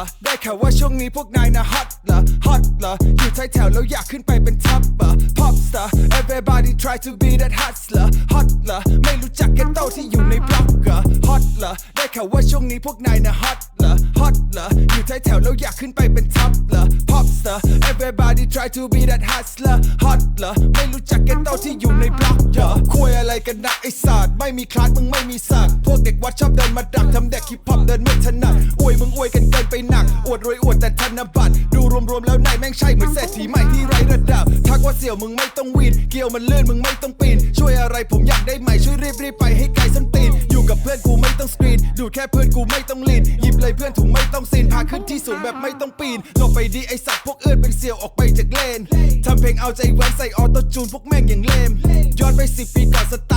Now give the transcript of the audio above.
อ ได้ข่าวว่าช่วงนี้พวกนายนะฮอตเหรอ ฮอตเหรอ อยู่ท้ายแถวแล้วอยากขึ้นไปเป็นท็อปเหรอ pop star everybody try to be that hustler hot เหรอ ไม่รู้จักแกตโตที่อยู่ในบล็อกเหรอ hot เหรอ ได้ข่าวว่าช่วงนี้พวกนายนะฮอตเหรอ hot เหรอ อยู่ท้ายแถวแล้วอยากขึ้นไปเป็นท็อปเหรอ pop star everybody try to be that hustler hot เหรอ ไม่รู้จักแกตโตที่อยู่ในบล็อกเหรอคุยอะไรกันนะไอ้ศาสตร์ไม่มีคลาสมึงไม่มีศาสตร์พวกเด็กวัดชอบเดินมาดักทำเด็ก นบัตรดูรวมๆแล้วนายแม่งใช่เหมือนเศรษฐีใหม่ที่ไร้ระดับทักว่าเสี่ยวมึงไม่ต้องวีนเกี่ยวมันเลื่อนมึงไม่ต้องปีน ช่วยอะไรผมอยากได้ใหม่ช่วยรีบรีบๆไปให้ไกลส้นตีน อยู่กับเพื่อนกูไม่ต้องสกรีน ดูแค่เพื่อนกูไม่ต้องลีนหยิบเลยเพื่อนถุงไม่ต้องซีนพาขึ้นที่สูงแบบไม่ต้องปีนลงไปดีไอสัตว์พวกเอื้อนเป็นเสี่ยวออกไปจากเลนทำเพลงเอาใจแหวนใส่ออโต้จูนพวกแม่งอย่างเลมย้อนไปสิปีก่อนสไตล์